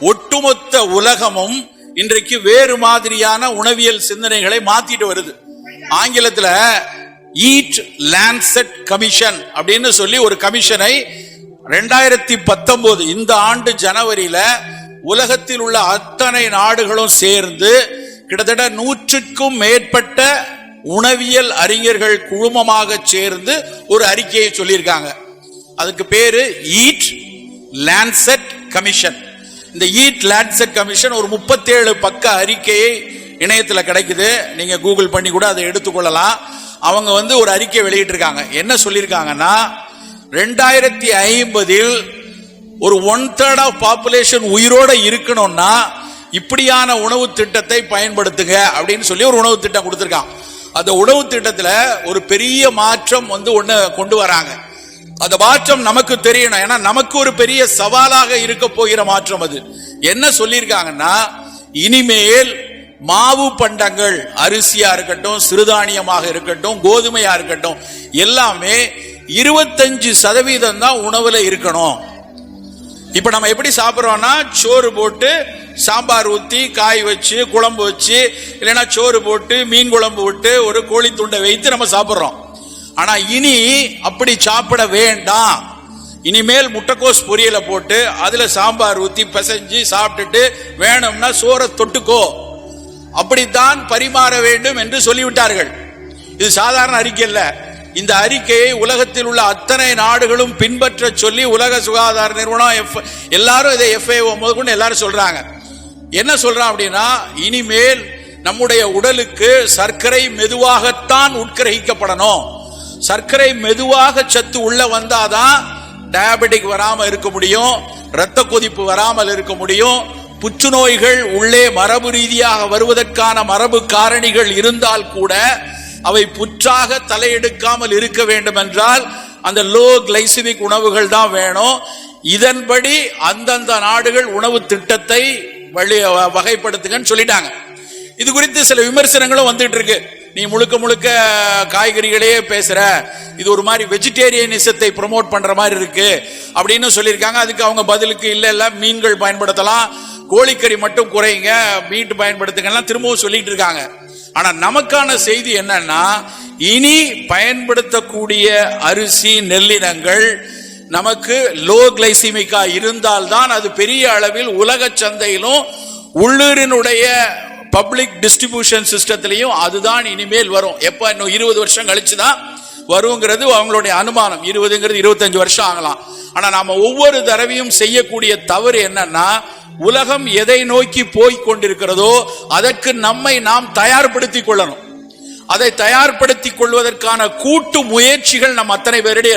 ஒட்டுமொத்த உலகமும் இன்றைக்கு வேறு மாதிரியான உணவியல் சிந்தனைகளை மாத்திட்டு வருது. ஆங்கிலத்துல ஈட் லான்செட் கமிஷன் அப்படின்னு சொல்லி ஒரு கமிஷனை ரெண்டாயிரத்தி பத்தொன்பது இந்த ஆண்டு ஜனவரியில உலகத்தில் உள்ள அத்தனை நாடுகளும் சேர்ந்து கிட்டத்தட்ட நூற்றுக்கும் மேற்பட்ட உணவியல் அறிஞர்கள் குழுமமாக சேர்ந்து ஒரு அறிக்கையை சொல்லியிருக்காங்க. அதுக்கு பேரு ஈட் லான்செட் கமிஷன் இந்த ஈட் லான்செட் கமிஷன் ஒரு முப்பத்தேழு பக்க அறிக்கையை இணையத்தில் கிடைக்குது. நீங்க கூகுள் பண்ணி கூட அதை எடுத்துக்கொள்ளலாம். அவங்க வந்து ஒரு அறிக்கை வெளியிட்டிருக்காங்க. என்ன சொல்லியிருக்காங்கன்னா ரெண்டாயிரத்தி ஐம்பதில் ஒரு ஒன் தேர்ட் ஆஃப் பாப்புலேஷன் உயிரோட இருக்கணும்னா இப்படியான உணவு திட்டத்தை பயன்படுத்துங்க அப்படின்னு சொல்லி ஒரு உணவு திட்டம் கொடுத்துருக்கான் அந்த உணவு திட்டத்தில் ஒரு பெரிய மாற்றம் வந்து ஒன்று கொண்டு வராங்க. அந்த மாற்றம் நமக்கு தெரியணும். ஏன்னா நமக்கு ஒரு பெரிய சவாலாக இருக்க போகிற மாற்றம் அது. என்ன சொல்லியிருக்காங்கன்னா இனிமேல் மாவு பண்டங்கள் அரிசியா இருக்கட்டும் சிறுதானியமாக இருக்கட்டும் கோதுமையா இருக்கட்டும் எல்லாமே இருபத்தஞ்சு சதவீதம் தான் உணவுல இருக்கணும். இப்ப நம்ம எப்படி சாப்பிடுறோம்னா சோறு போட்டு சாம்பார் ஊத்தி காய் வச்சு குழம்பு வச்சு இல்லைன்னா சோறு போட்டு மீன் குழம்பு விட்டு ஒரு கோழி துண்டை வைத்து நம்ம சாப்பிடுறோம். ஆனா இனி அப்படி சாப்பிட வேண்டாம். இனிமேல் முட்டைக்கோஸ் பொரியலை போட்டு அதுல சாம்பார் ஊத்தி பிசைஞ்சு சாப்பிட்டுட்டு வேணும்னா சோறை தொட்டுக்கோ. அப்படித்தான் பரிமாற வேண்டும் என்று சொல்லிவிட்டார்கள். இது சாதாரண அறிக்கை இல்ல இந்த அறிக்கையை உலகத்தில் உள்ள அத்தனை நாடுகளும் பின்பற்ற சொல்லி உலக சுகாதார நிறுவனம் எஃப் எல்லாரும் இதை எஃப்ஏஓ முதற்கொண்டு எல்லாரும் சொல்றாங்க. என்ன சொல்றான் அப்படின்னா இனிமேல் நம்முடைய உடலுக்கு சர்க்கரை மெதுவாகத்தான் உட்கிரகிக்கப்படணும். சர்க்கரை மெதுவாக சத்து உள்ள வந்தாதான் டயபெட்டிக் வராம இருக்க முடியும் இரத்த கொதிப்பு வராமல் இருக்க முடியும். புற்றுநோய்கள் உள்ளே மரபு ரீதியாக வருவதற்கான மரபு காரணிகள் இருந்தால் கூட அவை புற்றாக தலையெடுக்காமல் இருக்க வேண்டும் என்றால் அந்த லோ கிளைசிமிக் உணவுகள் தான் வேணும். இதன்படி அந்தந்த நாடுகள் உணவு திட்டத்தை வழி வகைப்படுத்துங்கன்னு சொல்லிட்டாங்க. இது குறித்து சில விமர்சனங்களும் வந்துட்டு இருக்கு. நீ முழுக்க முழுக்க காய்கறிகளையே பேசுற. இது ஒரு மாதிரி வெஜிடேரியனிசத்தை ப்ரொமோட் பண்ற மாதிரி இருக்கு அப்படின்னு சொல்லியிருக்காங்க. அதுக்கு அவங்க பதிலுக்கு இல்ல இல்ல மீன்கள் பயன்படுத்தலாம். கோழிக்கறி மட்டும் குறைங்க மீட்டு பயன்படுத்துங்கலாம் திரும்பவும் சொல்லிட்டு இருக்காங்க. ஆனா நமக்கான செய்தி என்னன்னா இனி பயன்படுத்தக்கூடிய அரிசி நெல்லினங்கள் நமக்கு லோ கிளைசிமிக்கா இருந்தால்தான் அது பெரிய அளவில் உலக சந்தையிலும் உள்ளூரினுடைய பப்ளிக் டிஸ்ட்ரிபியூஷன் சிஸ்டத்திலையும் அதுதான் இனிமேல் வரும். எப்ப? இன்னும் இருபது வருஷம் கழிச்சு தான் வருங்கிறது அவங்களுடைய அனுமானம். இருபதுங்கிறது இருபத்தஞ்சு வருஷம் ஆகலாம். ஆனா நாம ஒவ்வொரு தடவையும் செய்யக்கூடிய தவறு என்னன்னா உலகம் எதை நோக்கி போய் கொண்டிருக்கிறதோ அதற்கு நம்மை நாம் தயார்படுத்திக் கொள்ளணும். அதை தயார்படுத்திக் கொள்வதற்கான கூட்டு முயற்சிகள் நம் அத்தனை பேரிடையே